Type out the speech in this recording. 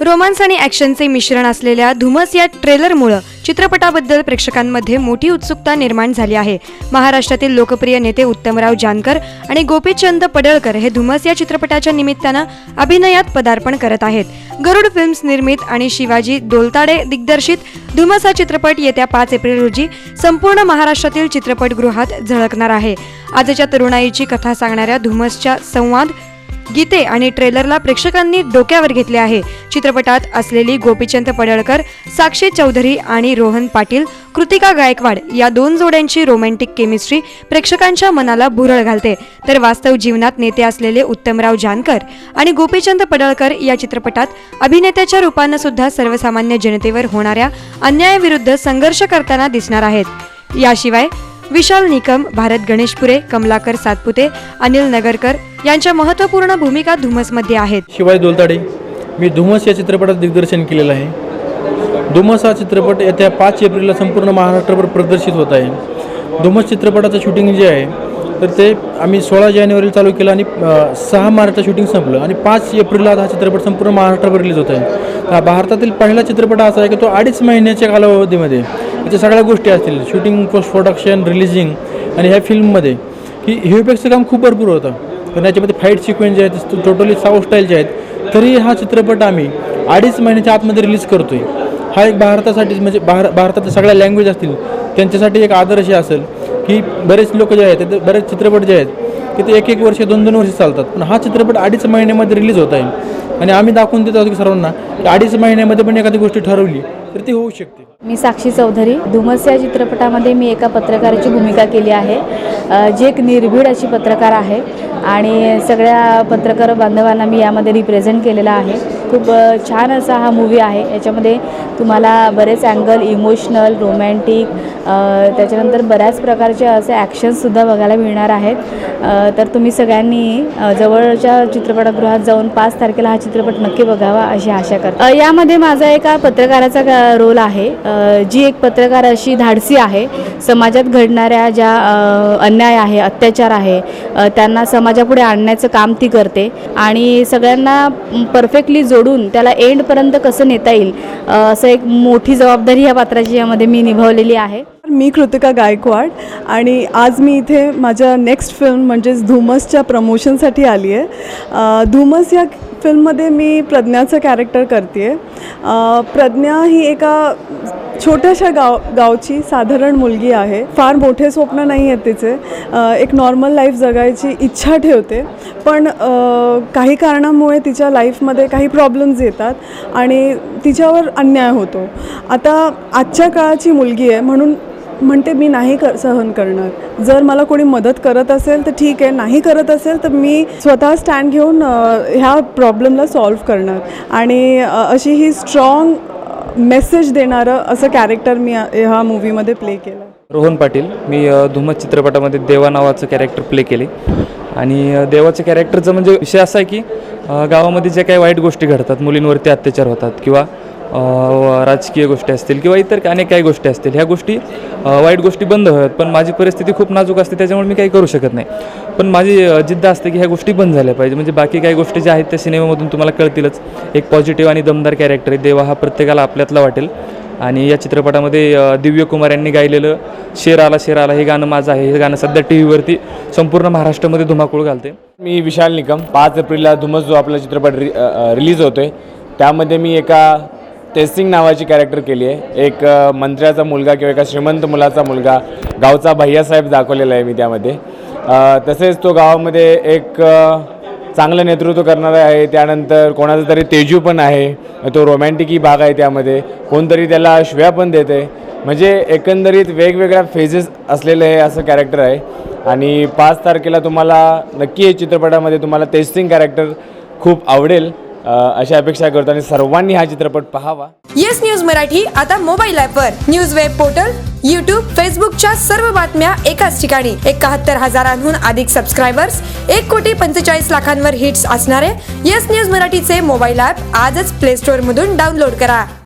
Romance आणि ॲक्शनचे मिश्रण असलेल्या धुमस या ट्रेलरमुळं चित्रपटाबद्दल प्रेक्षकांमध्ये मोठी उत्सुकता निर्माण झाली आहे. महाराष्ट्रातील लोकप्रिय नेते उत्तमराव जानकर आणि गोपीचंद पडळकर हे धुमस या चित्रपटाच्या निमित्तानं अभिनयात पदार्पण करत आहेत. गरुड फिल्म्स निर्मित आणि शिवाजी दोलताडे दिग्दर्शित धुमस हा चित्रपट येत्या पाच एप्रिल रोजी संपूर्ण महाराष्ट्रातील चित्रपटगृहात झळकणार आहे. आजच्या तरुणाईची कथा सांगणाऱ्या धुमसच्या संवाद गीते आणि ट्रेलरला प्रेक्षकांनी डोक्यावर घेतले आहे. चित्रपटात असलेली गोपीचंद पडळकर साक्षी चौधरी आणि रोहन पाटील कृतिका गायकवाड या दोन जोड्यांची रोमॅन्टिक केमिस्ट्री प्रेक्षकांच्या मनाला भुरळ घालते. तर वास्तव जीवनात नेते असलेले उत्तमराव जानकर आणि गोपीचंद पडळकर या चित्रपटात अभिनेत्याच्या रूपानं सुद्धा सर्वसामान्य जनतेवर होणाऱ्या अन्यायाविरुद्ध संघर्ष करताना दिसणार आहेत. याशिवाय विशाल निकम भारत गणेशपुरे कमलाकर सातपुते अनिल नगरकर यांच्या महत्त्वपूर्ण भूमिका धुमसमध्ये आहेत. शिवाय दोलताडे मी धुमस या चित्रपटात दिग्दर्शन केलेलं आहे. धुमस हा चित्रपट येत्या पाच एप्रिलला संपूर्ण महाराष्ट्रभर प्रदर्शित होत आहे. धुमस चित्रपटाचं शूटिंग जे आहे तर ते आम्ही सोळा जानेवारीला चालू केलं आणि सहा मार्चला शूटिंग संपलं आणि पाच एप्रिलला हा चित्रपट संपूर्ण महाराष्ट्रभर रिलीज होत आहे. हा भारतातील पहिला चित्रपट असा आहे की तो अडीच महिन्याच्या कालावधीमध्ये इथे सगळ्या गोष्टी असतील. शूटिंग पोस्ट प्रोडक्शन रिलीजिंग आणि ह्या फिल्ममध्ये की व्हीएफएक्सचं काम खूप भरपूर होतं. कारण याच्यामध्ये फाईट सिक्वेन्स जे आहेत टोटली साऊथ स्टाईलचे आहेत तरी हा चित्रपट आम्ही अडीच महिन्याच्या आतमध्ये रिलीज करतोय. हा एक भारतासाठी म्हणजे भार भारतातील सगळ्या लँग्वेज असतील त्यांच्यासाठी एक आदर्श असेल की बरेच लोक जे आहेत ते बरेच चित्रपट जे आहेत की ते एक एक वर्ष दोन दोन वर्ष चालतात. पण हा चित्रपट अडीच महिन्यामध्ये रिलीज होत आहे. आणि आम्ही दाखवून देत आहोत की सर्वांना की अडीच महिन्यामध्ये पण एखादी गोष्ट ठरवली तर ती होऊ शकते. मी साक्षी चौधरी. धुमस या चित्रपटामध्ये मी एका पत्रकाराची भूमिका केली आहे. जी एक निर्भीड अशी पत्रकार आहे आणि सगळ्या पत्रकार बांधवांना मी यामध्ये रिप्रेझेंट केलेला आहे. खूप छान असा हा मूवी आहे. याच्यामध्ये तुम्हाला बरेच अँगल इमोशनल रोमॅन्टिक त्याच्यानंतर बऱ्याच प्रकारचे असे ॲक्शन्ससुद्धा बघायला मिळणार आहेत. तर तुम्ही सगळ्यांनी जवळच्या चित्रपटगृहात जाऊन पाच तारखेला हा चित्रपट नक्की बघावा अशी आशा करते. यामध्ये माझा एका पत्रकाराचा रोल आहे. जी एक पत्रकार अशी धाडसी आहे. समाजात घडणाऱ्या ज्या अन्याय आहे अत्याचार आहे त्यांना समाजापुढे आणण्याचं काम ती करते. आणि सगळ्यांना परफेक्टली जोडून त्याला एंडपर्यंत कसं नेता येईल? असं एक मोठी जबाबदारी या पात्राची यामध्ये मी निभावलेली आहे. मी कृतिका गायकवाड आणि आज मी इथे माझ्या नेक्स्ट फिल्म म्हणजेच धुमसच्या प्रमोशनसाठी आली आहे धुमस या फिल्ममध्ये मी प्रज्ञाचं कॅरेक्टर करते आहे प्रज्ञा ही एका छोट्याशा गाव गावची साधारण मुलगी आहे. फार मोठे स्वप्न नाही आहेत तिचे. एक नॉर्मल लाईफ जगायची इच्छा ठेवते. पण काही कारणामुळे तिच्या लाईफमध्ये काही प्रॉब्लेम्स येतात आणि तिच्यावर अन्याय होतो. आता आजच्या काळाची मुलगी आहे म्हणून म्हणते मी नाही कर सहन करणार. जर मला कोणी मदत करत असेल तर ठीक आहे. नाही करत असेल तर मी स्वतः स्टँड घेऊन ह्या प्रॉब्लेमला सॉल्व्ह करणार. आणि अशी ही स्ट्रॉंग मेसेज देणारं असं कॅरेक्टर मी ह्या मूवीमध्ये प्ले केलं रोहन पाटील मी धुमत चित्रपटामध्ये देवा नावाचं कॅरेक्टर प्ले केले. आणि देवाचं कॅरेक्टरचं म्हणजे विषय असा आहे की गावामध्ये ज्या काही वाईट गोष्टी घडतात मुलींवरती अत्याचार होतात किंवा राजकीय गोष्टी असतील किंवा इतर अनेक काही गोष्टी असतील ह्या गोष्टी वाईट गोष्टी बंद होतात पण माझी परिस्थिती खूप नाजूक असते त्याच्यामुळे मी काही करू शकत नाही. पण माझी जिद्द असते की ह्या गोष्टी बंद झाल्या पाहिजे. म्हणजे बाकी काही गोष्टी ज्या आहेत त्या सिनेमामधून तुम्हाला कळतीलच. एक पॉझिटिव्ह आणि दमदार कॅरेक्टर आहे. देवा हा प्रत्येकाला आपल्यातला वाटेल. आणि या चित्रपटामध्ये दिव्य कुमार यांनी गायलेलं शेर आला शेर आला हे गाणं माझं आहे. हे गाणं सध्या टी व्हीवरती संपूर्ण महाराष्ट्रामध्ये धुमाकूळ घालते. मी विशाल निकम. पाच एप्रिलला धुमस जो आपला चित्रपट रि रिलीज होतो आहे त्यामध्ये मी एका टेस्टिंग नावाची कॅरेक्टर केली आहे. एक मंत्र्याचा मुलगा किंवा एका श्रीमंत मुलाचा मुलगा गावचा भैयासाहेब दाखवलेला आहे मी त्यामध्ये. तसेच तो गावामध्ये एक चांगलं नेतृत्व करणारा आहे. त्यानंतर कोणाचा तरी तेजू पण आहे. तो रोमॅन्टिकही भाग आहे त्यामध्ये. कोणतरी त्याला शिव्या पण देते. म्हणजे एकंदरीत वेगवेगळ्या फेजेस असलेलं हे असं कॅरेक्टर आहे. आणि पाच तारखेला तुम्हाला नक्की हे चित्रपटामध्ये तुम्हाला टेस्टिंग कॅरेक्टर खूप आवडेल. अशी अपेक्षा करतो आणि सर्वांनी हा चित्रपट पाहावा. येस न्यूज मराठी आता मोबाईल ॲपवर न्यूज वेब पोर्टल युट्यूब फेसबुकच्या सर्व बातम्या एकाच ठिकाणी. एकाहत्तर हजारांहून अधिक सबस्क्रायबर्स एक कोटी पंचेचाळीस लाखांवर हिट्स असणारे येस न्यूज मराठीचे मोबाईल ॲप आजच प्ले स्टोअर मधून डाउनलोड करा.